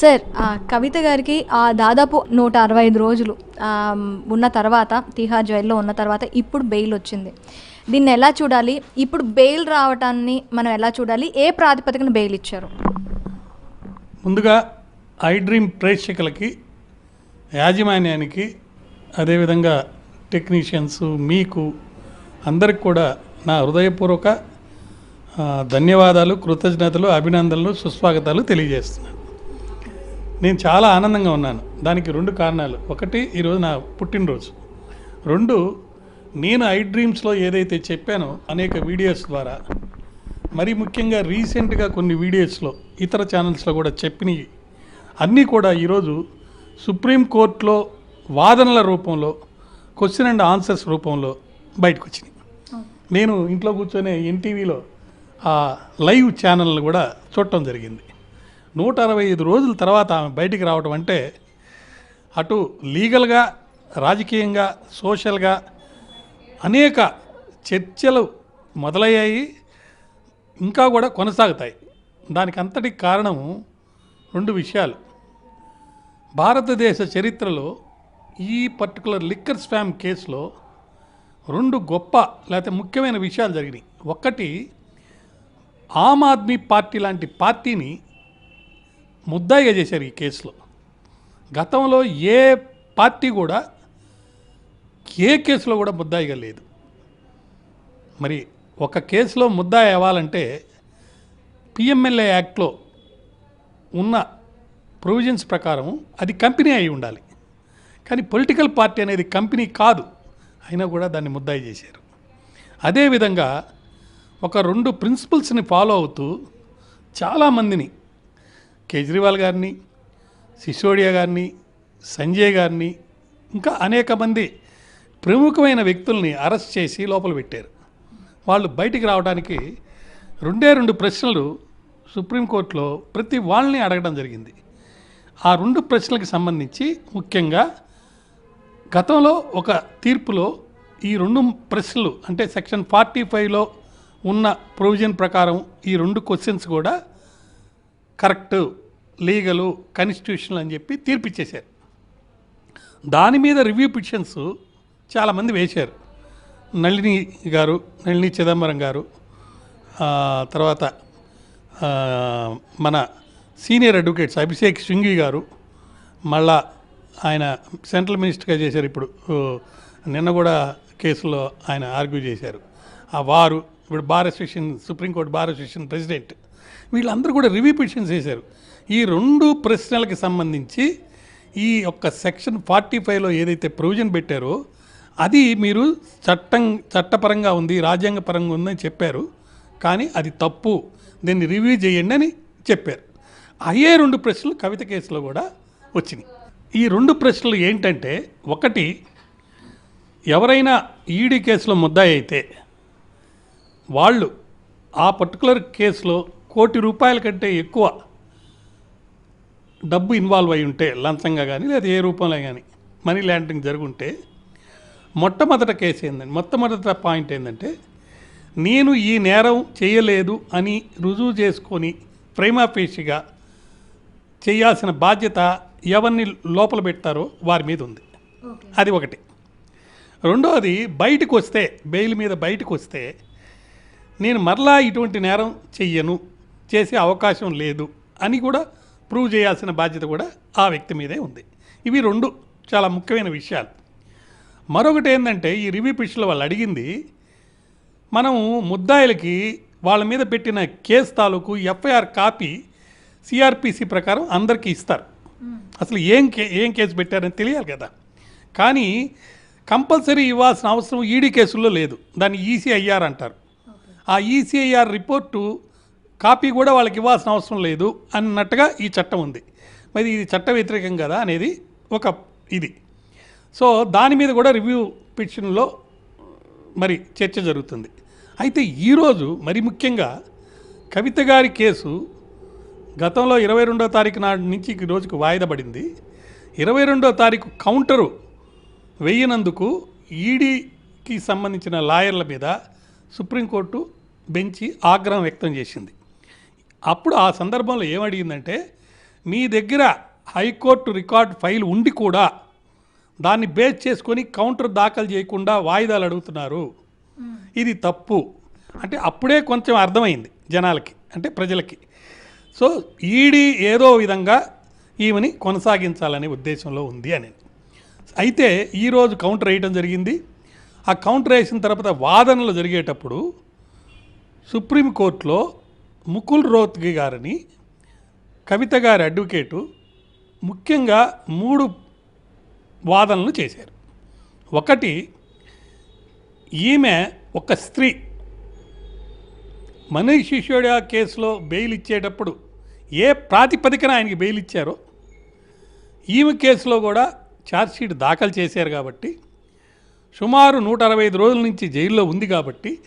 Sir కవిత గారికి ఆ దాదాపు నూట అరవై ఐదు రోజులు ఉన్న తర్వాత తిహార్ జైల్లో ఉన్న తర్వాత ఇప్పుడు బెయిల్ వచ్చింది. దీన్ని ఎలా చూడాలి? ఇప్పుడు బెయిల్ రావటాన్ని మనం ఎలా చూడాలి? ఏ ప్రాతిపదికన బెయిల్ ఇచ్చారు? ముందుగా ఐ డ్రీమ్ ప్రేక్షకులకి యాజమాన్యానికి అదేవిధంగా టెక్నీషియన్స్ మీకు అందరికి కూడా నా హృదయపూర్వక ధన్యవాదాలు కృతజ్ఞతలు అభినందనలు సుస్వాగతాలు తెలియజేస్తున్నాను. నేను చాలా ఆనందంగా ఉన్నాను. దానికి రెండు కారణాలు. ఒకటి ఈరోజు నా పుట్టినరోజు. రెండు నేను ఐ డ్రీమ్స్లో ఏదైతే చెప్పానో అనేక వీడియోస్ ద్వారా మరి ముఖ్యంగా రీసెంట్గా కొన్ని వీడియోస్లో ఇతర ఛానల్స్లో కూడా చెప్పినవి. అన్నీ కూడా ఈరోజు సుప్రీంకోర్టులో వాదనల రూపంలో క్వశ్చన్ అండ్ ఆన్సర్స్ రూపంలో బయటకు వచ్చినాయి నేను ఇంట్లో కూర్చొని ఎన్టీవీలో ఆ లైవ్ ఛానల్ని కూడా చూడటం జరిగింది. నూట అరవై ఐదు రోజుల తర్వాత ఆమె బయటికి రావడం అంటే అటు లీగల్గా రాజకీయంగా సోషల్గా అనేక చర్చలు మొదలయ్యాయి ఇంకా కూడా కొనసాగుతాయి. దానికి అంతటి కారణము రెండు విషయాలు. భారతదేశ చరిత్రలో ఈ పర్టికులర్ లిక్కర్ స్పామ్ కేసులో రెండు గొప్ప లేకపోతే ముఖ్యమైన విషయాలు జరిగినాయి. ఒకటి ఆమ్ ఆద్మీ పార్టీ లాంటి పార్టీని ముద్దాయిగా చేశారు ఈ కేసులో. గతంలో ఏ పార్టీ కూడా ఏ కేసులో కూడా ముద్దాయిగా లేదు. మరి ఒక కేసులో ముద్దాయి అవ్వాలంటే పిఎంఎల్ఏ యాక్ట్లో ఉన్న ప్రొవిజన్స్ ప్రకారం అది కంపెనీ అయి ఉండాలి. కానీ పొలిటికల్ పార్టీ అనేది కంపెనీ కాదు. అయినా కూడా దాన్ని ముద్దాయి చేశారు. అదేవిధంగా ఒక రెండు ప్రిన్సిపల్స్ని ఫాలో అవుతూ చాలామందిని కేజ్రీవాల్ గారిని సిసోడియా గారిని సంజయ్ గారిని ఇంకా అనేక మంది ప్రముఖమైన వ్యక్తుల్ని అరెస్ట్ చేసి లోపల పెట్టారు. వాళ్ళు బయటికి రావడానికి రెండే రెండు ప్రశ్నలు సుప్రీంకోర్టులో ప్రతి వాళ్ళని అడగడం జరిగింది. ఆ రెండు ప్రశ్నలకు సంబంధించి ముఖ్యంగా గతంలో ఒక తీర్పులో ఈ రెండు ప్రశ్నలు అంటే సెక్షన్ ఫార్టీ ఫైవ్లో ఉన్న ప్రొవిజన్ ప్రకారం ఈ రెండు క్వశ్చన్స్ కూడా కరెక్ట్ లీగలు కాన్స్టిట్యూషనల్ అని చెప్పి తీర్పిచ్చేశారు. దాని మీద రివ్యూ పిటిషన్స్ చాలామంది వేశారు. నళిని గారు నళిని చిదంబరం గారు తర్వాత మన సీనియర్ అడ్వకేట్స్ అభిషేక్ శృంగి గారు మళ్ళా ఆయన సెంట్రల్ మినిస్టర్గా చేశారు ఇప్పుడు నిన్న కూడా కేసులో ఆయన ఆర్గ్యూ చేశారు. ఆ వారు ఇప్పుడు bar association supreme court bar association president వీళ్ళందరూ కూడా రివ్యూ పిటిషన్స్ చేశారు ఈ రెండు ప్రశ్నలకు సంబంధించి ఈ యొక్క సెక్షన్ ఫార్టీ ఫైవ్లో ఏదైతే ప్రొవిజన్ పెట్టారో అది మీరు చట్టం చట్టపరంగా ఉంది రాజ్యాంగపరంగా ఉందని చెప్పారు. కానీ అది తప్పు. దీన్ని రివ్యూ చేయండి అని చెప్పారు. అయ్యే రెండు ప్రశ్నలు కవిత కేసులో కూడా వచ్చినాయి. ఈ రెండు ప్రశ్నలు ఏంటంటే ఒకటి ఎవరైనా ఈడీ కేసులో ముద్దాయి అయితే వాళ్ళు ఆ పర్టికులర్ కేసులో కోటి రూపాయల కంటే ఎక్కువ డబ్బు ఇన్వాల్వ్ అయి ఉంటే లంచంగా కానీ లేదా ఏ రూపంలో కానీ మనీ ల్యాండరింగ్ జరుగుంటే మొట్టమొదట కేసు ఏంటంటే మొట్టమొదట పాయింట్ ఏంటంటే నేను ఈ నేరం చేయలేదు అని రుజువు చేసుకొని ప్రేమాపేషిగా చేయాల్సిన బాధ్యత ఎవరిని లోపల పెడతారో వారి మీద ఉంది. అది ఒకటి. రెండవది బయటకు వస్తే బెయిల్ మీద బయటకు వస్తే నేను మరలా ఇటువంటి నేరం చెయ్యను. చేసే అవకాశం లేదు అని కూడా ప్రూవ్ చేయాల్సిన బాధ్యత కూడా ఆ వ్యక్తి మీదే ఉంది. ఇవి రెండు చాలా ముఖ్యమైన విషయాలు. మరొకటి ఏంటంటే ఈ రివ్యూ పిటిషన్లో వాళ్ళు అడిగింది మనం ముద్దాయిలకి వాళ్ళ మీద పెట్టిన కేసు తాలూకు ఎఫ్ఐఆర్ కాపీ సిఆర్పిసి ప్రకారం అందరికీ ఇస్తారు. అసలు ఏం కే ఏం కేసు పెట్టారని తెలియాలి కదా. కానీ కంపల్సరీ ఇవ్వాల్సిన అవసరం ఈడీ కేసుల్లో లేదు. దాన్ని ఈసీఐఆర్ అంటారు. ఆ ఈసీఐఆర్ రిపోర్టు కాపీ కూడా వాళ్ళకి ఇవ్వాల్సిన అవసరం లేదు అన్నట్టుగా ఈ చట్టం ఉంది. మరి ఇది చట్ట వ్యతిరేకం కదా అనేది ఒక ఇది. సో దాని మీద కూడా రివ్యూ పిటిషన్లో మరి చర్చ జరుగుతుంది. అయితే ఈరోజు మరి ముఖ్యంగా కవిత గారి కేసు గతంలో ఇరవై రెండో తారీఖు నాటి నుంచి ఈ రోజుకు వాయిదా పడింది. ఇరవై రెండో తారీఖు కౌంటరు వేయనందుకు ఈడీకి సంబంధించిన లాయర్ల మీద సుప్రీంకోర్టు బెంచి ఆగ్రహం వ్యక్తం చేసింది. అప్పుడు ఆ సందర్భంలో ఏమడిగిందంటే మీ దగ్గర హైకోర్టు రికార్డ్ ఫైల్ ఉండి కూడా దాన్ని బేస్ చేసుకొని కౌంటర్ దాఖలు చేయకుండా వాయిదాలు అడుగుతున్నారు. ఇది తప్పు. అంటే అప్పుడే కొంచెం అర్థమైంది జనాలకి అంటే ప్రజలకి. సో ఈడీ ఏదో విధంగా ఈమెని కొనసాగించాలనే ఉద్దేశంలో ఉంది అని. అయితే ఈరోజు కౌంటర్ వేయటం జరిగింది. ఆ కౌంటర్ వేసిన తర్వాత వాదనలు జరిగేటప్పుడు సుప్రీంకోర్టులో ముకుల్ రోత్గి గారిని కవిత గారి అడ్వకేటు ముఖ్యంగా మూడు వాదనలు చేశారు. ఒకటి ఈమె ఒక స్త్రీ. మనీష్ సిసోడియా కేసులో బెయిల్ ఇచ్చేటప్పుడు ఏ ప్రాతిపదికన ఆయనకి బెయిల్ ఇచ్చారో ఈమె కేసులో కూడా ఛార్జ్షీట్ దాఖలు చేశారు కాబట్టి సుమారు నూట అరవై ఐదు రోజుల నుంచి జైల్లో ఉంది కాబట్టి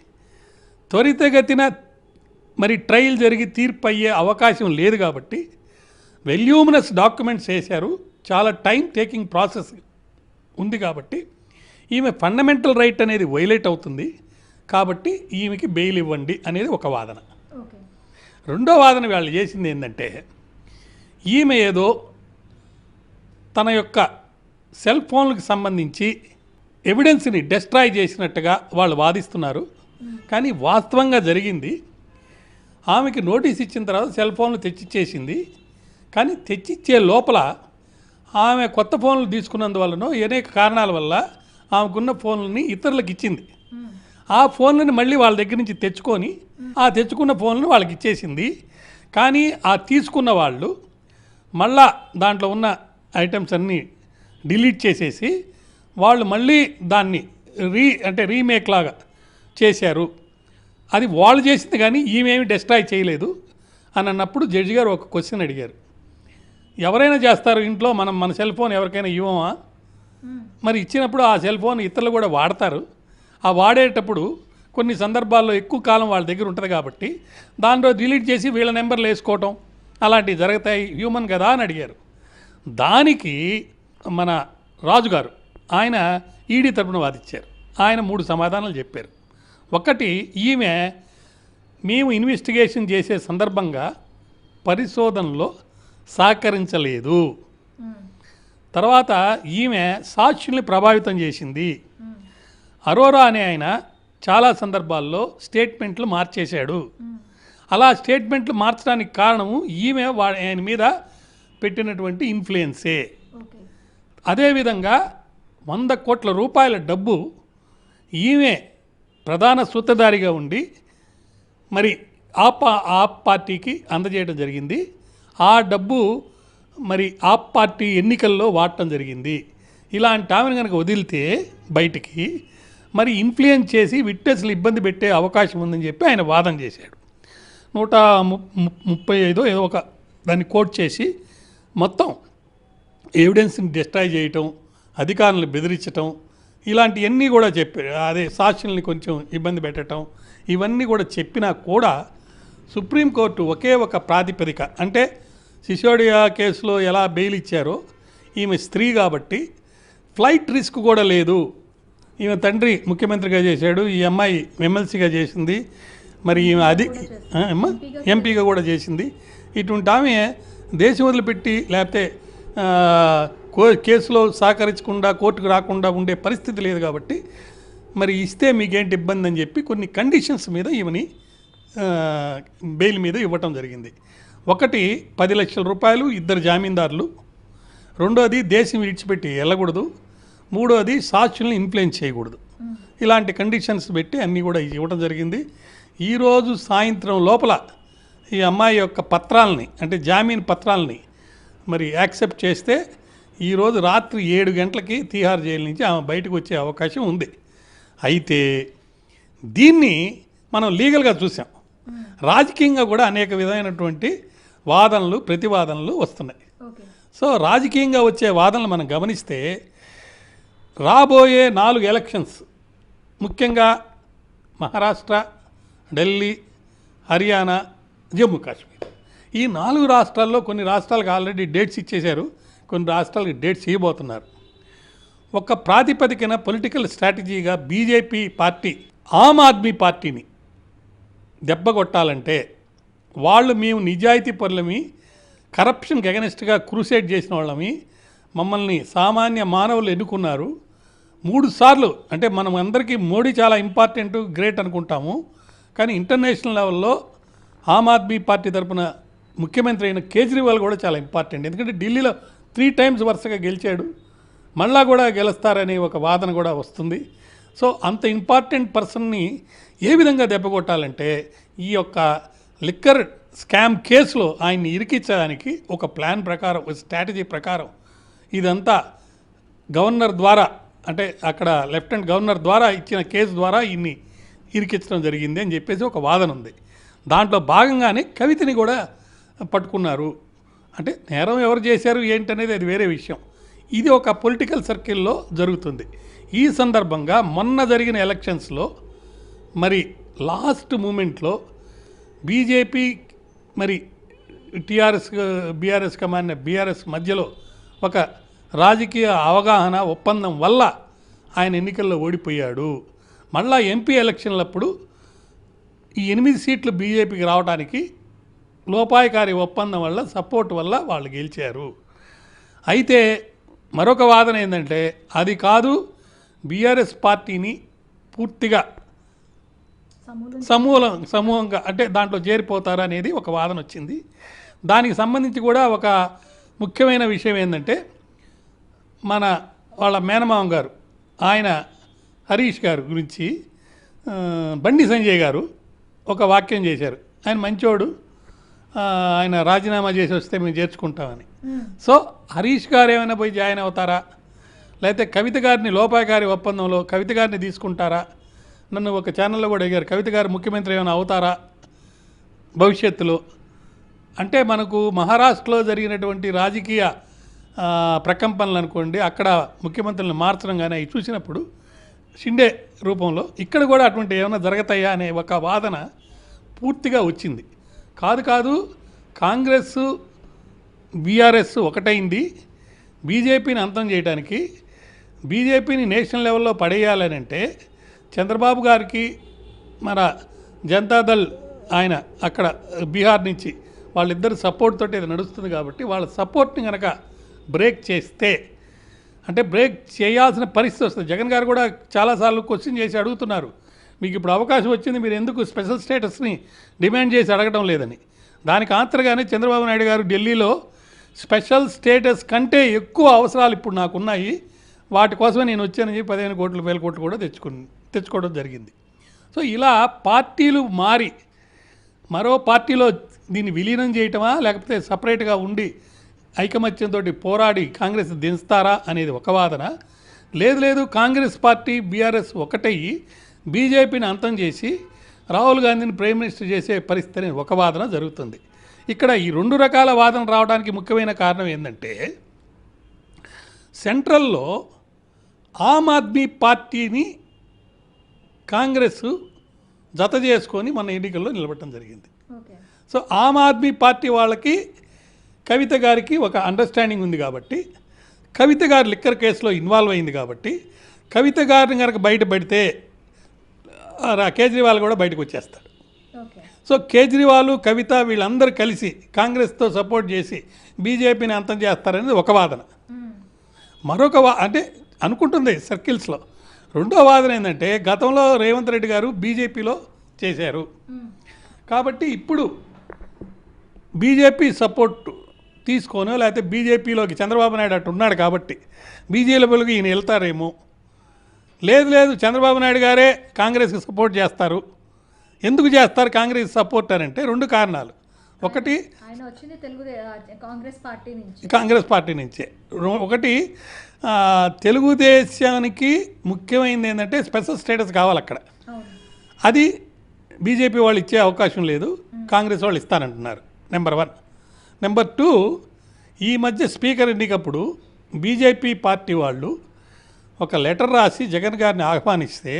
త్వరితగతిన మరి ట్రయల్ జరిగి తీర్పు అయ్యే అవకాశం లేదు కాబట్టి వెల్యూమినస్ డాక్యుమెంట్స్ వేశారు. చాలా టైం టేకింగ్ ప్రాసెస్ ఉంది కాబట్టి ఈమె ఫండమెంటల్ రైట్ అనేది వైలేట్ అవుతుంది. కాబట్టి ఈమెకి బెయిల్ ఇవ్వండి అనేది ఒక వాదన. రెండో వాదన వాళ్ళు చేసింది ఏంటంటే ఈమె ఏదో తన యొక్క సెల్ ఫోన్లకు సంబంధించి ఎవిడెన్స్ని డెస్ట్రాయ్ చేసినట్టుగా వాళ్ళు వాదిస్తున్నారు. కానీ వాస్తవంగా జరిగింది ఆమెకి నోటీస్ ఇచ్చిన తర్వాత సెల్ ఫోన్లు తెచ్చిచ్చేసింది. కానీ తెచ్చిచ్చే లోపల ఆమె కొత్త ఫోన్లు తీసుకున్నందువల్లనో అనేక కారణాల వల్ల ఆమెకున్న ఫోన్లని ఇతరులకు ఇచ్చింది. ఆ ఫోన్లను మళ్ళీ వాళ్ళ దగ్గర నుంచి తెచ్చుకొని ఆ తెచ్చుకున్న ఫోన్లను వాళ్ళకి ఇచ్చేసింది. కానీ ఆ తీసుకున్న వాళ్ళు మళ్ళా దాంట్లో ఉన్న ఐటమ్స్ అన్నీ డిలీట్ చేసేసి వాళ్ళు మళ్ళీ దాన్ని రీ అంటే రీమేక్ లాగా చేశారు. అది వాళ్ళు చేసింది కానీ ఈమెమి డిస్ట్రాయ్ చేయలేదు అని అన్నప్పుడు జడ్జి గారు ఒక క్వశ్చన్ అడిగారు. ఎవరైనా చేస్తారు ఇంట్లో మనం మన సెల్ ఫోన్ ఎవరికైనా ఇవ్వమా? మరి ఇచ్చినప్పుడు ఆ సెల్ ఫోన్ ఇతరులు కూడా వాడతారు. ఆ వాడేటప్పుడు కొన్ని సందర్భాల్లో ఎక్కువ కాలం వాళ్ళ దగ్గర ఉంటుంది కాబట్టి దాంట్లో డిలీట్ చేసి వీళ్ళ నెంబర్లు వేసుకోవటం అలాంటివి జరుగుతాయి. హ్యూమన్ కదా అని అడిగారు. దానికి మన రాజుగారు ఆయన ఈడీ తరపున వాదిచ్చారు. ఆయన మూడు సమాధానాలు చెప్పారు. ఒకటి ఈమె మేము ఇన్వెస్టిగేషన్ చేసే సందర్భంగా పరిశోధనలో సహకరించలేదు. తర్వాత ఈమె సాక్షుల్ని ప్రభావితం చేసింది. అరోరా అనే ఆయన చాలా సందర్భాల్లో స్టేట్మెంట్లు మార్చేశాడు. అలా స్టేట్మెంట్లు మార్చడానికి కారణము ఈమె వా ఆయన మీద పెట్టినటువంటి ఇన్ఫ్లుయెన్సే అదేవిధంగా వంద కోట్ల రూపాయల డబ్బు ఈమె ప్రధాన సూత్రధారిగా ఉండి మరి ఆప్ ఆప్ పార్టీకి అందజేయడం జరిగింది. ఆ డబ్బు మరి ఆప్ పార్టీ ఎన్నికల్లో వాడటం జరిగింది. ఇలాంటి ఆమెను కనుక వదిలితే బయటికి మరి ఇన్ఫ్లుయెన్స్ చేసి విట్నెస్లు ఇబ్బంది పెట్టే అవకాశం ఉందని చెప్పి ఆయన వాదన చేశాడు. నూట ము- ముప్పై ఐదో ఏదో ఒక దాన్ని కోట్ చేసి మొత్తం ఎవిడెన్స్ని డిస్ట్రాయ్ చేయటం అధికారులను బెదిరించటం ఇలాంటివన్నీ కూడా చెప్పారు అదే సాక్షుల్ని కొంచెం ఇబ్బంది పెట్టడం ఇవన్నీ కూడా చెప్పినా కూడా సుప్రీంకోర్టు ఒకే ఒక ప్రాతిపదిక. అంటే సిసోడియా కేసులో ఎలా బెయిల్ ఇచ్చారో ఈమె స్త్రీ కాబట్టి ఫ్లైట్ రిస్క్ కూడా లేదు. ఈమె తండ్రి ముఖ్యమంత్రిగా చేశాడు ఈ అమ్మాయి ఎమ్మెల్సీగా చేసింది మరి ఈమె అది ఎంపీగా కూడా చేసింది. ఇటువంటి ఆమె దేశం వదిలిపెట్టి లేకపోతే కేసులో సహకరించకుండా కోర్టుకు రాకుండా ఉండే పరిస్థితి లేదు కాబట్టి మరి ఇస్తే మీకేంటి ఇబ్బంది అని చెప్పి కొన్ని కండిషన్స్ మీద ఈమెని ఆ, బెయిల్ మీద ఇవ్వటం జరిగింది. ఒకటి పది లక్షల రూపాయలు ఇద్దరు జామీందారులు. రెండోది దేశం విడిచిపెట్టి వెళ్ళకూడదు. మూడోది సాక్షుల్ని ఇన్ఫ్లుయెన్స్ చేయకూడదు. ఇలాంటి కండిషన్స్ పెట్టి అన్నీ కూడా ఇవ్వడం జరిగింది. ఈరోజు సాయంత్రం లోపల ఈ అమ్మాయి యొక్క పత్రాలని అంటే జామీన్ పత్రాలని మరి యాక్సెప్ట్ చేస్తే ఈరోజు రాత్రి ఏడు గంటలకి తీహార్ జైలు నుంచి ఆమె బయటకు వచ్చే అవకాశం ఉంది. అయితే దీన్ని మనం లీగల్గా చూసాం. రాజకీయంగా కూడా అనేక విధమైనటువంటి వాదనలు ప్రతివాదనలు వస్తున్నాయి. సో రాజకీయంగా వచ్చే వాదనలు మనం గమనిస్తే రాబోయే నాలుగు ఎలక్షన్స్ ముఖ్యంగా మహారాష్ట్ర ఢిల్లీ హర్యానా జమ్మూ కాశ్మీర్. ఈ నాలుగు రాష్ట్రాల్లో కొన్ని రాష్ట్రాలకు ఆల్రెడీ డేట్స్ ఇచ్చేశారు. కొన్ని రాష్ట్రాలకు డేట్స్ ఇవ్వబోతున్నారు. ఒక ప్రాతిపదికన పొలిటికల్ స్ట్రాటజీగా బీజేపీ పార్టీ ఆమ్ ఆద్మీ పార్టీని దెబ్బ కొట్టాలంటే వాళ్ళు మేము నిజాయితీ పరులమి కరప్షన్కి ఎగనెస్ట్గా క్రూసేడ్ చేసిన వాళ్ళమి మమ్మల్ని సామాన్య మానవులు ఎన్నుకున్నారు. మూడు సార్లు అంటే మనం అందరికీ మోడీ చాలా ఇంపార్టెంట్ గ్రేట్ అనుకుంటాము. కానీ ఇంటర్నేషనల్ లెవెల్లో ఆమ్ ఆద్మీ పార్టీ తరపున ముఖ్యమంత్రి అయిన కేజ్రీవాల్ కూడా చాలా ఇంపార్టెంట్ ఎందుకంటే ఢిల్లీలో త్రీ టైమ్స్ వరుసగా గెలిచాడు. మళ్ళా కూడా గెలుస్తారనే ఒక వాదన కూడా వస్తుంది. సో అంత ఇంపార్టెంట్ పర్సన్ని ఏ విధంగా దెబ్బకొట్టాలంటే ఈ యొక్క లిక్కర్ స్కామ్ కేసులో ఆయన్ని ఇరికించడానికి ఒక ప్లాన్ ప్రకారం ఒక స్ట్రాటజీ ప్రకారం ఇదంతా గవర్నర్ ద్వారా అంటే అక్కడ లెఫ్టినెంట్ గవర్నర్ ద్వారా ఇచ్చిన కేసు ద్వారా ఇన్ని ఇరికించడం జరిగింది అని చెప్పేసి ఒక వాదన ఉంది. దాంట్లో భాగంగానే కవితని కూడా పట్టుకున్నారు. అంటే నేరం ఎవరు చేశారు ఏంటనేది అది వేరే విషయం. ఇది ఒక పొలిటికల్ సర్కిల్లో జరుగుతుంది. ఈ సందర్భంగా మొన్న జరిగిన ఎలక్షన్స్లో మరి లాస్ట్ మూమెంట్లో బీజేపీ మరి టీఆర్ఎస్ బీఆర్ఎస్ కమాండ్ బీఆర్ఎస్ మధ్యలో ఒక రాజకీయ అవగాహన ఒప్పందం వల్ల ఆయన ఎన్నికల్లో ఓడిపోయాడు. మళ్ళా ఎంపీ ఎలక్షన్లప్పుడు ఈ ఎనిమిది సీట్లు బీజేపీకి రావడానికి లోపాయకారి ఒప్పందం వల్ల సపోర్ట్ వల్ల వాళ్ళు గెలిచారు. అయితే మరొక వాదన ఏంటంటే అది కాదు బీఆర్ఎస్ పార్టీని పూర్తిగా సమూలం సమూహంగా అంటే దాంట్లో చేరిపోతారు అనేది ఒక వాదన వచ్చింది. దానికి సంబంధించి కూడా ఒక ముఖ్యమైన విషయం ఏంటంటే మన వాళ్ళ మేనమామ గారు ఆయన హరీష్ గారు గురించి బండి సంజయ్ గారు ఒక వాక్యం చేశారు. ఆయన మంచోడు ఆయన రాజీనామా చేసి వస్తే మేము చేర్చుకుంటామని. సో హరీష్ గారు ఏమైనా పోయి జాయిన్ అవుతారా? లేకపోతే కవిత గారిని లోపాయకారి ఒప్పందంలో కవిత గారిని తీసుకుంటారా? నన్ను ఒక ఛానల్లో కూడా అడిగారు కవిత గారు ముఖ్యమంత్రి ఏమైనా అవుతారా? భవిష్యత్తులో. అంటే మనకు మహారాష్ట్రలో జరిగినటువంటి రాజకీయ ప్రకంపనలు అనుకోండి అక్కడ ముఖ్యమంత్రులను మార్చడం కానీ అవి చూసినప్పుడు షిండే రూపంలో ఇక్కడ కూడా అటువంటి ఏమైనా జరుగుతాయా అనే ఒక వాదన పూర్తిగా వచ్చింది. కాదు కాదు కాంగ్రెస్ బీఆర్ఎస్ ఒకటైంది. బీజేపీని అంతం చేయడానికి బీజేపీని నేషనల్ లెవెల్లో పడేయాలని అంటే చంద్రబాబు గారికి మన జనతాదళ్ ఆయన అక్కడ బీహార్ నుంచి వాళ్ళిద్దరు సపోర్ట్ తోటి ఇది నడుస్తుంది కాబట్టి వాళ్ళ సపోర్ట్ని కనుక బ్రేక్ చేస్తే అంటే బ్రేక్ చేయాల్సిన పరిస్థితి వస్తుంది. జగన్ గారు కూడా చాలాసార్లు క్వశ్చన్ చేసి అడుగుతున్నారు. మీకు ఇప్పుడు అవకాశం వచ్చింది మీరు ఎందుకు స్పెషల్ స్టేటస్ని డిమాండ్ చేసి అడగడం లేదని. దానికి ఆన్సర్గానే చంద్రబాబు నాయుడు గారు ఢిల్లీలో స్పెషల్ స్టేటస్ కంటే ఎక్కువ అవసరాలు ఇప్పుడు నాకున్నాయి. వాటి కోసమే నేను వచ్చానని చెప్పి పదిహేను కోట్లు వేల కోట్లు కూడా తెచ్చుకుని తెచ్చుకోవడం జరిగింది. సో ఇలా పార్టీలు మారి మరో పార్టీలో దీన్ని విలీనం చేయటమా లేకపోతే సపరేట్గా ఉండి ఐకమత్యంతో పోరాడి కాంగ్రెస్ దించుతారా అనేది ఒక వాదన. లేదు లేదు కాంగ్రెస్ పార్టీ బీఆర్ఎస్ ఒకటయ్యి. బీజేపీని అంతం చేసి రాహుల్ గాంధీని ప్రైమ్ మినిస్టర్ చేసే పరిస్థితి అనేది ఒక వాదన జరుగుతుంది. ఇక్కడ ఈ రెండు రకాల వాదన రావడానికి ముఖ్యమైన కారణం ఏంటంటే సెంట్రల్లో ఆమ్ ఆద్మీ పార్టీని కాంగ్రెస్ జత చేసుకొని మన ఎన్నికల్లో నిలబడటం జరిగింది. సో ఆమ్ ఆద్మీ పార్టీ వాళ్ళకి కవిత గారికి ఒక అండర్స్టాండింగ్ ఉంది కాబట్టి కవిత గారు లిక్కర్ కేసులో ఇన్వాల్వ్ అయింది కాబట్టి కవిత గారిని కనుక బయట పెడితే ఆ, రా- కేజ్రీవాల్ కూడా బయటకు వచ్చేస్తాడు. సో కేజ్రీవాల్ కవిత వీళ్ళందరూ కలిసి కాంగ్రెస్తో సపోర్ట్ చేసి బీజేపీని అంతం చేస్తారనేది ఒక వాదన. మరొక వా అంటే అనుకుంటుంది సర్కిల్స్లో. రెండో వాదన ఏంటంటే గతంలో రేవంత్ రెడ్డి గారు బీజేపీలో చేశారు. కాబట్టి ఇప్పుడు బీజేపీ సపోర్ట్ తీసుకోను లేకపోతే బీజేపీలోకి చంద్రబాబు నాయుడు అటు ఉన్నాడు కాబట్టి బీజేపీలోకి ఈయన వెళ్తారేమో లేదు లేదు చంద్రబాబు నాయుడు గారే కాంగ్రెస్కి సపోర్ట్ చేస్తారు. ఎందుకు చేస్తారు కాంగ్రెస్ సపోర్ట్ అని అంటే రెండు కారణాలు. ఒకటి కాంగ్రెస్ పార్టీ నుంచి. కాంగ్రెస్ పార్టీ నుంచే. ఒకటి తెలుగుదేశానికి ముఖ్యమైనది ఏంటంటే స్పెషల్ స్టేటస్ కావాలి అక్కడ. అది బీజేపీ వాళ్ళు ఇచ్చే అవకాశం లేదు. కాంగ్రెస్ వాళ్ళు ఇస్తానంటున్నారు. నెంబర్ వన్ నెంబర్ టూ ఈ మధ్య స్పీకర్ ఎన్నికప్పుడు బీజేపీ పార్టీ వాళ్ళు ఒక లెటర్ రాసి జగన్ గారిని ఆహ్వానిస్తే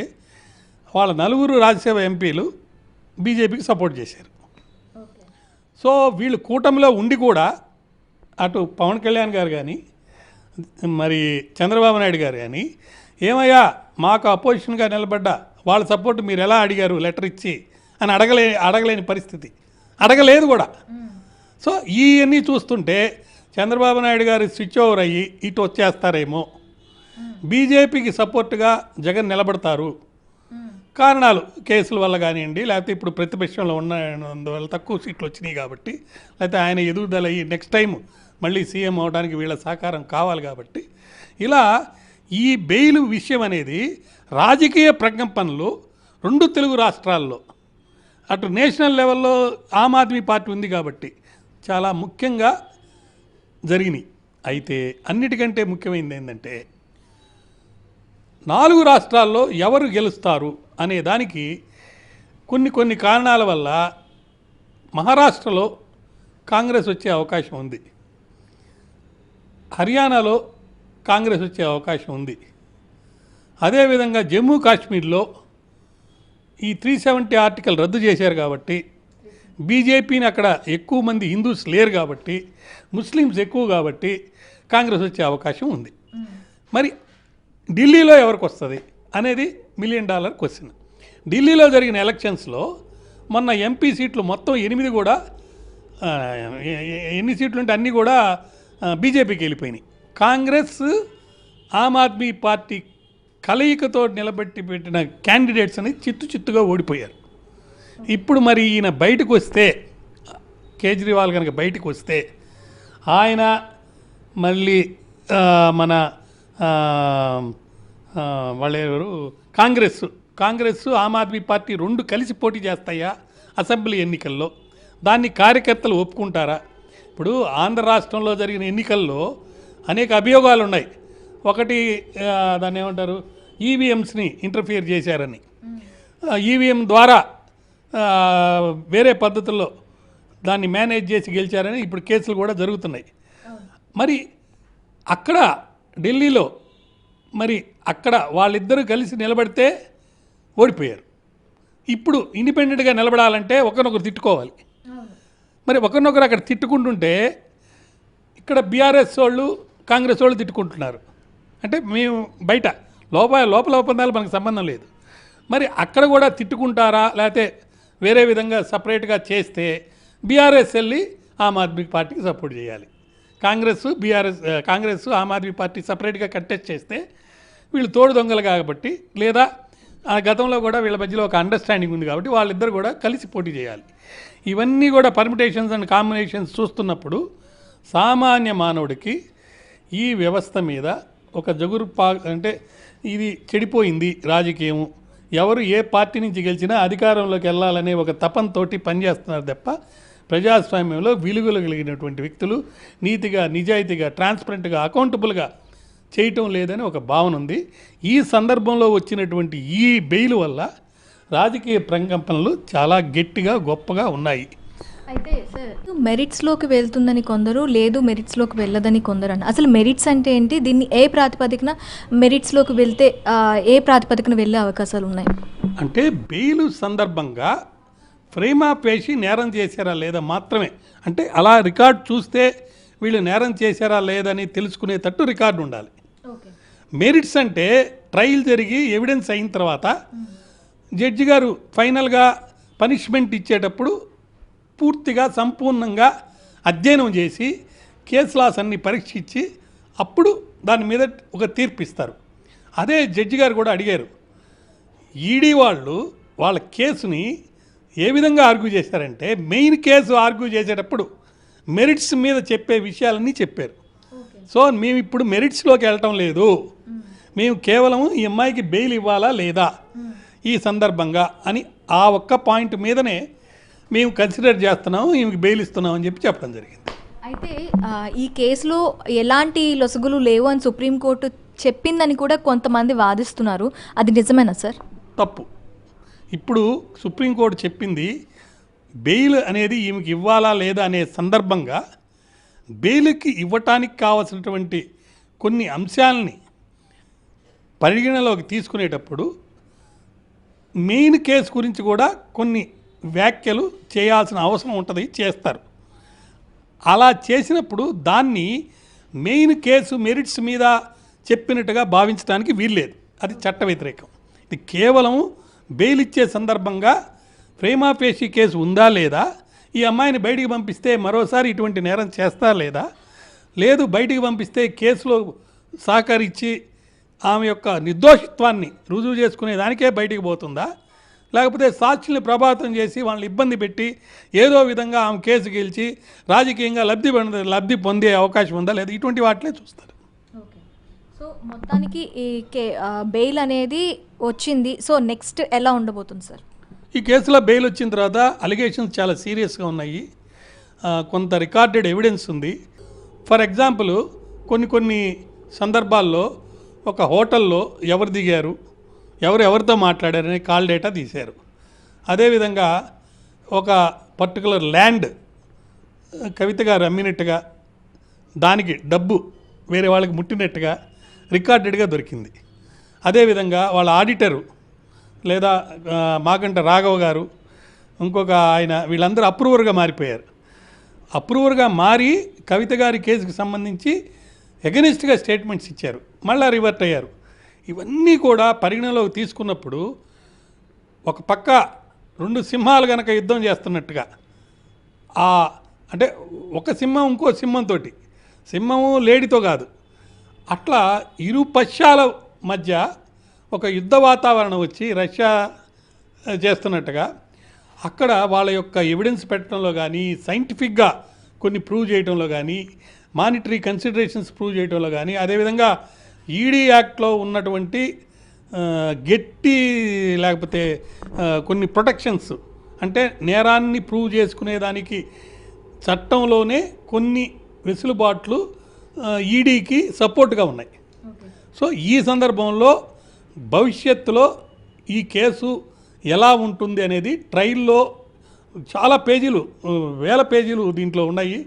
వాళ్ళ నలుగురు రాజ్యసభ ఎంపీలు బీజేపీకి సపోర్ట్ చేశారు. సో వీళ్ళు కూటమిలో ఉండి కూడా అటు పవన్ కళ్యాణ్ గారు కానీ మరి చంద్రబాబు నాయుడు గారు కానీ ఏమయ్యా మాకు అపోజిషన్గా నిలబడ్డ వాళ్ళ సపోర్ట్ మీరు ఎలా అడిగారు లెటర్ ఇచ్చి అని అడగలే అడగలేని పరిస్థితి. అడగలేదు కూడా. సో ఇవన్నీ చూస్తుంటే చంద్రబాబు నాయుడు గారు స్విచ్ ఓవర్ అయ్యి ఇటు వచ్చేస్తారేమో బీజేపీకి సపోర్ట్గా జగన్ నిలబడతారు. కారణాలు కేసుల వల్ల కానివ్వండి లేకపోతే ఇప్పుడు ప్రతిపక్షంలో ఉన్నందువల్ల తక్కువ సీట్లు వచ్చినాయి కాబట్టి లేకపోతే ఆయన ఎదుగుదల అయ్యి నెక్స్ట్ టైం మళ్ళీ సీఎం అవడానికి వీళ్ళ సహకారం కావాలి కాబట్టి ఇలా ఈ బెయిల్ విషయం అనేది రాజకీయ ప్రకంపనలు రెండు తెలుగు రాష్ట్రాల్లో అటు నేషనల్ లెవెల్లో ఆమ్ ఆద్మీ పార్టీ ఉంది కాబట్టి చాలా ముఖ్యంగా జరిగినాయి. అయితే అన్నిటికంటే ముఖ్యమైనది ఏంటంటే నాలుగు రాష్ట్రాల్లో ఎవరు గెలుస్తారు అనే దానికి కొన్ని కొన్ని కారణాల వల్ల మహారాష్ట్రలో కాంగ్రెస్ వచ్చే అవకాశం ఉంది. హర్యానాలో కాంగ్రెస్ వచ్చే అవకాశం ఉంది. అదేవిధంగా జమ్మూ కాశ్మీర్లో ఈ త్రీ సెవెంటీ ఆర్టికల్ రద్దు చేశారు కాబట్టి బీజేపీని అక్కడ ఎక్కువ మంది హిందూస్ లేరు కాబట్టి ముస్లిమ్స్ ఎక్కువ కాబట్టి కాంగ్రెస్ వచ్చే అవకాశం ఉంది. మరి ఢిల్లీలో ఎవరికి వస్తుంది అనేది మిలియన్ డాలర్ క్వశ్చన్ ఢిల్లీలో జరిగిన ఎలక్షన్స్లో మొన్న ఎంపీ సీట్లు మొత్తం ఎనిమిది కూడా ఎన్ని సీట్లు ఉంటే అన్నీ కూడా బీజేపీకి వెళ్ళిపోయినాయి. కాంగ్రెస్ ఆమ్ ఆద్మీ పార్టీ కలయికతో నిలబెట్టి పెట్టిన క్యాండిడేట్స్ అని చిత్తు చిత్తుగా ఓడిపోయారు. ఇప్పుడు మరి ఈయన బయటకు వస్తే కేజ్రీవాల్ కనుక బయటకు వస్తే ఆయన మళ్ళీ మన వాళ్ళెవరు కాంగ్రెస్. కాంగ్రెస్ ఆమ్ ఆద్మీ పార్టీ రెండు కలిసి పోటీ చేస్తాయా అసెంబ్లీ ఎన్నికల్లో? దాన్ని కార్యకర్తలు ఒప్పుకుంటారా? ఇప్పుడు ఆంధ్ర రాష్ట్రంలో జరిగిన ఎన్నికల్లో అనేక అభియోగాలు ఉన్నాయి ఒకటి దాన్ని ఏమంటారు? ఈవీఎంస్ని ఇంటర్ఫియర్ చేశారని. ఈవీఎం ద్వారా వేరే పద్ధతుల్లో దాన్ని మేనేజ్ చేసి గెలిచారని ఇప్పుడు కేసులు కూడా జరుగుతున్నాయి. మరి అక్కడ ఢిల్లీలో మరి అక్కడ వాళ్ళిద్దరూ కలిసి నిలబడితే ఓడిపోయారు. ఇప్పుడు ఇండిపెండెంట్గా నిలబడాలంటే ఒకరినొకరు తిట్టుకోవాలి. మరి ఒకరినొకరు అక్కడ తిట్టుకుంటుంటే ఇక్కడ బీఆర్ఎస్ వాళ్ళు కాంగ్రెస్ వాళ్ళు తిట్టుకుంటున్నారు. అంటే మేము బయట లోపల లోపల ఒప్పందాలు మనకు సంబంధం లేదు. మరి అక్కడ కూడా తిట్టుకుంటారా? లేకపోతే వేరే విధంగా సపరేట్గా చేస్తే బీఆర్ఎస్ వెళ్ళి ఆమ్ ఆద్మీ పార్టీకి సపోర్ట్ చేయాలి. కాంగ్రెస్ బీఆర్ఎస్ కాంగ్రెస్ ఆమ్ ఆద్మీ పార్టీ సపరేట్గా కంటెస్ట్ చేస్తే వీళ్ళు తోడు దొంగలు కాబట్టి లేదా ఆ గతంలో కూడా వీళ్ళ మధ్యలో ఒక అండర్స్టాండింగ్ ఉంది కాబట్టి వాళ్ళిద్దరు కూడా కలిసి పోటీ చేయాలి. ఇవన్నీ కూడా పర్మిటేషన్స్ అండ్ కాంబినేషన్స్ చూస్తున్నప్పుడు సామాన్య మానవుడికి ఈ వ్యవస్థ మీద ఒక జగురు పా అంటే ఇది చెడిపోయింది రాజకీయం ఎవరు ఏ పార్టీ నుంచి గెలిచినా అధికారంలోకి వెళ్ళాలనే ఒక తపంతో పనిచేస్తున్నారు తప్ప ప్రజాస్వామ్యంలో విలువలు కలిగినటువంటి వ్యక్తులు నీతిగా నిజాయితీగా ట్రాన్స్పరెంట్గా అకౌంటబుల్గా చేయటం లేదని ఒక భావన ఉంది. ఈ సందర్భంలో వచ్చినటువంటి ఈ బెయిల్ వల్ల రాజకీయ ప్రకంపనలు చాలా గట్టిగా గొప్పగా ఉన్నాయి. అయితే సార్ మెరిట్స్లోకి వెళ్తుందని కొందరు లేదు మెరిట్స్లోకి వెళ్ళదని కొందరు అని అసలు మెరిట్స్ అంటే ఏంటి? దీన్ని ఏ ప్రాతిపదికన మెరిట్స్లోకి వెళ్తే ఏ ప్రాతిపదికన వెళ్ళే అవకాశాలు ఉన్నాయి? అంటే బెయిల్ సందర్భంగా ఫ్రేమ్ ఆఫ్ వేసి నేరం చేశారా లేదా మాత్రమే? అంటే అలా రికార్డ్ చూస్తే వీళ్ళు నేరం చేశారా లేదని తెలుసుకునేటట్టు రికార్డు ఉండాలి. మెరిట్స్ అంటే ట్రయల్ జరిగి ఎవిడెన్స్ అయిన తర్వాత జడ్జి గారు ఫైనల్గా పనిష్మెంట్ ఇచ్చేటప్పుడు పూర్తిగా సంపూర్ణంగా అధ్యయనం చేసి కేసు లాస్ అన్ని పరీక్షించి అప్పుడు దాని మీద ఒక తీర్పు ఇస్తారు అదే జడ్జి గారు కూడా అడిగారు. ఈడీ వాళ్ళు వాళ్ళ కేసుని ఏ విధంగా ఆర్గ్యూ చేశారంటే మెయిన్ కేసు ఆర్గ్యూ చేసేటప్పుడు మెరిట్స్ మీద చెప్పే విషయాలన్నీ చెప్పారు. సో మేము ఇప్పుడు మెరిట్స్లోకి వెళ్ళటం లేదు. మేము. కేవలం ఈ అమ్మాయికి బెయిల్ ఇవ్వాలా లేదా ఈ సందర్భంగా అని ఆ ఒక్క పాయింట్ మీదనే మేము కన్సిడర్ చేస్తున్నాము ఈమెకి బెయిల్ ఇస్తున్నాం అని చెప్పి చెప్పడం జరిగింది. అయితే ఈ కేసులో ఎలాంటి లొసుగులు లేవు అని సుప్రీంకోర్టు చెప్పిందని కూడా కొంతమంది వాదిస్తున్నారు. అది నిజమేనా సార్? తప్పు. ఇప్పుడు సుప్రీంకోర్టు చెప్పింది బెయిల్ అనేది ఈమెకి ఇవ్వాలా లేదా అనే సందర్భంగా బెయిల్కి ఇవ్వటానికి కావాల్సినటువంటి కొన్ని అంశాలని పరిగణలోకి తీసుకునేటప్పుడు మెయిన్ కేసు గురించి కూడా కొన్ని వ్యాఖ్యలు చేయాల్సిన అవసరం ఉంటుంది చేస్తారు. అలా చేసినప్పుడు దాన్ని మెయిన్ కేసు మెరిట్స్ మీద చెప్పినట్టుగా భావించడానికి వీల్లేదు. అది చట్ట వ్యతిరేకం. ఇది కేవలం బెయిల్ ఇచ్చే సందర్భంగా ప్రేమాపేషి కేసు ఉందా లేదా? ఈ అమ్మాయిని బయటికి పంపిస్తే మరోసారి ఇటువంటి నేరం చేస్తా లేదా? లేదు బయటికి పంపిస్తే కేసులో సహకరించి ఆమె యొక్క నిర్దోషిత్వాన్ని రుజువు చేసుకునే దానికే బయటికి పోతుందా? లేకపోతే సాక్షుల్ని ప్రభావితం చేసి వాళ్ళని ఇబ్బంది పెట్టి ఏదో విధంగా ఆమె కేసు గెలిచి రాజకీయంగా లబ్ధి లబ్ధి పొందే అవకాశం ఉందా లేదా? ఇటువంటి వాటిలే చూస్తారు. సో మొత్తానికి ఈ కే బెయిల్ అనేది వచ్చింది. సో నెక్స్ట్ ఎలా ఉండబోతుంది సార్? ఈ కేసులో బెయిల్ వచ్చిన తర్వాత అలిగేషన్స్ చాలా సీరియస్గా ఉన్నాయి. కొంత రికార్డెడ్ ఎవిడెన్స్ ఉంది. ఫర్ ఎగ్జాంపుల్ కొన్ని కొన్ని సందర్భాల్లో ఒక హోటల్లో ఎవరు దిగారు ఎవరు ఎవరితో మాట్లాడారని కాల్ డేటా తీశారు. అదేవిధంగా ఒక పర్టికులర్ ల్యాండ్ కవిత గారు అమ్మినట్టుగా దానికి డబ్బు వేరే వాళ్ళకి ముట్టినట్టుగా రికార్డెడ్గా దొరికింది. అదేవిధంగా వాళ్ళ ఆడిటరు లేదా మాకంట మాగంట రాఘవ గారు ఇంకొక ఆయన వీళ్ళందరూ అప్రూవర్గా మారిపోయారు. అప్రూవర్గా మారి కవిత గారి కేసుకు సంబంధించి ఎగనిస్ట్గా స్టేట్మెంట్స్ ఇచ్చారు. మళ్ళీ రివర్ట్ అయ్యారు. ఇవన్నీ కూడా పరిగణలోకి తీసుకున్నప్పుడు ఒక పక్క రెండు సింహాలు కనుక యుద్ధం చేస్తున్నట్టుగా ఆ అంటే ఒక సింహం ఇంకో సింహంతో సింహము లేడీతో కాదు. అట్లా ఇరు పక్షాల మధ్య ఒక యుద్ధ వాతావరణం వచ్చి రష్యా చేస్తున్నట్టుగా అక్కడ వాళ్ళ యొక్క ఎవిడెన్స్ పెట్టడంలో కానీ సైంటిఫిక్గా కొన్ని ప్రూవ్ చేయడంలో కానీ మానిటరీ కన్సిడరేషన్స్ ప్రూవ్ చేయడంలో కానీ అదేవిధంగా ఈడీ యాక్ట్లో ఉన్నటువంటి గట్టి లేకపోతే కొన్ని ప్రొటెక్షన్స్ అంటే నేరాన్ని ప్రూవ్ చేసుకునేదానికి చట్టంలోనే కొన్ని వెసులుబాట్లు ఈడీకి సపోర్ట్గా ఉన్నాయి. సో ఈ సందర్భంలో భవిష్యత్తులో ఈ కేసు ఎలా ఉంటుంది అనేది ట్రైల్లో చాలా పేజీలు వేల పేజీలు దీంట్లో ఉన్నాయి.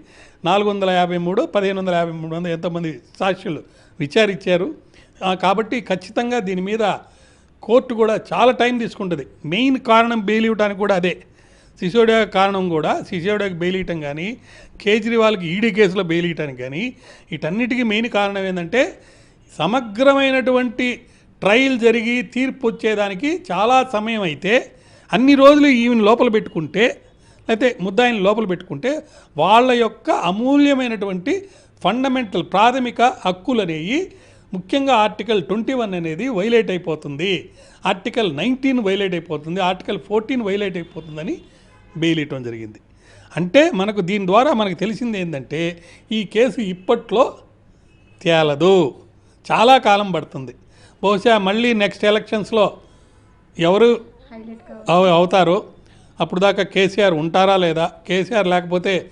నాలుగు వందల యాభై మూడు పదిహేను వందల యాభై మూడు వందల ఎంతమంది సాక్షులు విచారించారు. కాబట్టి ఖచ్చితంగా దీని మీద కోర్టు కూడా చాలా టైం తీసుకుంటుంది. మెయిన్ కారణం బెయిల్ ఇవ్వడానికి కూడా అదే. సిసోడియా కారణం కూడా సిసోడియాకి బెయిల్ ఇవ్వటం కానీ కేజ్రీవాల్కి ఈడీ కేసులో బెయిల్ ఇవ్వటానికి కానీ వీటన్నిటికీ మెయిన్ కారణం ఏంటంటే సమగ్రమైనటువంటి ట్రయల్ జరిగి తీర్పు వచ్చేదానికి చాలా సమయం అయితే అన్ని రోజులు ఈమెను లోపల పెట్టుకుంటే లేకపోతే ముద్దాయిని లోపల పెట్టుకుంటే వాళ్ళ యొక్క అమూల్యమైనటువంటి ఫండమెంటల్ ప్రాథమిక హక్కులు అనేవి ముఖ్యంగా ఆర్టికల్ ట్వంటీ వన్ అనేది వైలేట్ అయిపోతుంది. ఆర్టికల్ నైన్టీన్ వైలేట్ అయిపోతుంది. ఆర్టికల్ ఫోర్టీన్ వైలేట్ అయిపోతుందని బెయిల్ ఇవ్వడం జరిగింది. అంటే మనకు దీని ద్వారా మనకు తెలిసింది ఏంటంటే ఈ కేసు ఇప్పట్లో తేలదు. చాలా కాలం పడుతుంది. బహుశా మళ్ళీ నెక్స్ట్ ఎలక్షన్స్లో ఎవరు అవ- అవుతారో? అప్పుడు దాకా కేసీఆర్ ఉంటారా లేదా? కేసీఆర్ లేకపోతే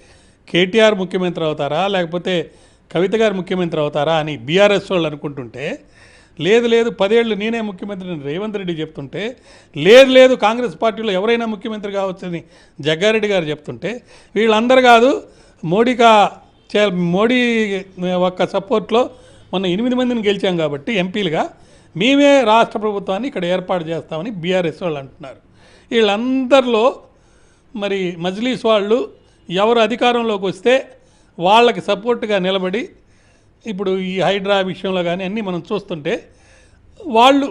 కేటీఆర్ ముఖ్యమంత్రి అవుతారా? లేకపోతే కవిత గారు ముఖ్యమంత్రి అవుతారా అని బీఆర్ఎస్ వాళ్ళు అనుకుంటుంటే లేదు లేదు పదేళ్ళు నేనే ముఖ్యమంత్రిని రేవంత్ రెడ్డి చెప్తుంటే లేదు లేదు కాంగ్రెస్ పార్టీలో ఎవరైనా ముఖ్యమంత్రి కావచ్చని జగ్గారెడ్డి గారు చెప్తుంటే వీళ్ళందరూ కాదు మోడీకా చే మోడీ ఒక్క సపోర్ట్లో మొన్న ఎనిమిది మందిని గెలిచాం కాబట్టి ఎంపీలుగా మేమే రాష్ట్ర ప్రభుత్వాన్ని ఇక్కడ ఏర్పాటు చేస్తామని బీఆర్ఎస్ వాళ్ళు అంటున్నారు. వీళ్ళందరిలో మరి మజ్లీస్ వాళ్ళు ఎవరు అధికారంలోకి వస్తే వాళ్ళకి సపోర్ట్గా నిలబడి ఇప్పుడు ఈ హైడ్రా విషయంలో కానీ అన్నీ మనం చూస్తుంటే వాళ్ళు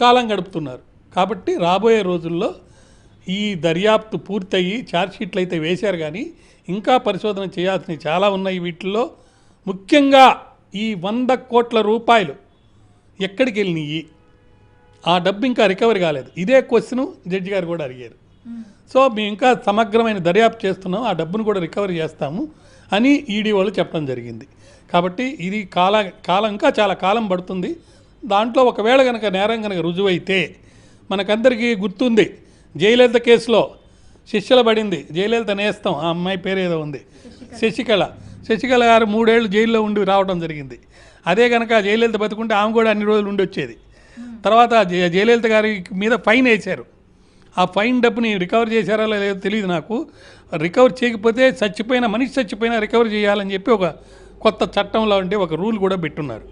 కాలం గడుపుతున్నారు. కాబట్టి రాబోయే రోజుల్లో ఈ దర్యాప్తు పూర్తయి ఛార్జ్షీట్లు అయితే వేశారు కానీ ఇంకా పరిశోధన చేయాల్సినవి చాలా ఉన్నాయి. వీటిల్లో ముఖ్యంగా ఈ వంద కోట్ల రూపాయలు ఎక్కడికి వెళ్ళినాయి? ఆ డబ్బు ఇంకా రికవరీ కాలేదు. ఇదే క్వశ్చన్ జడ్జి గారు కూడా అడిగారు. సో మేము ఇంకా సమగ్రమైన దర్యాప్తు చేస్తున్నాం. ఆ డబ్బును కూడా రికవరీ చేస్తాము. అని ఈడీ వాళ్ళు చెప్పడం జరిగింది. కాబట్టి ఇది కాల కాలం ఇంకా చాలా కాలం పడుతుంది. దాంట్లో ఒకవేళ కనుక నేరం కనుక రుజువైతే మనకందరికీ గుర్తుంది జయలలిత కేసులో శిష్యల పడింది. జయలలిత నేస్తం ఆ అమ్మాయి పేరు ఏదో ఉంది. శశికళ. శశికళ. గారు మూడేళ్ళు జైల్లో ఉండి రావడం జరిగింది. అదే కనుక జయలలిత బతుకుంటే ఆమె కూడా అన్ని రోజులు ఉండి వచ్చేది. తర్వాత జయ- జయలలిత గారి మీద ఫైన్ వేశారు. ఆ ఫైన్ డబ్బుని రికవర్ చేశారా లేదో తెలియదు నాకు. రికవర్ చేయకపోతే చచ్చిపోయిన మనిషి చచ్చిపోయినా రికవర్ చేయాలని చెప్పి ఒక కొత్త చట్టంలో ఉండే ఒక రూల్ కూడా పెట్టున్నారు.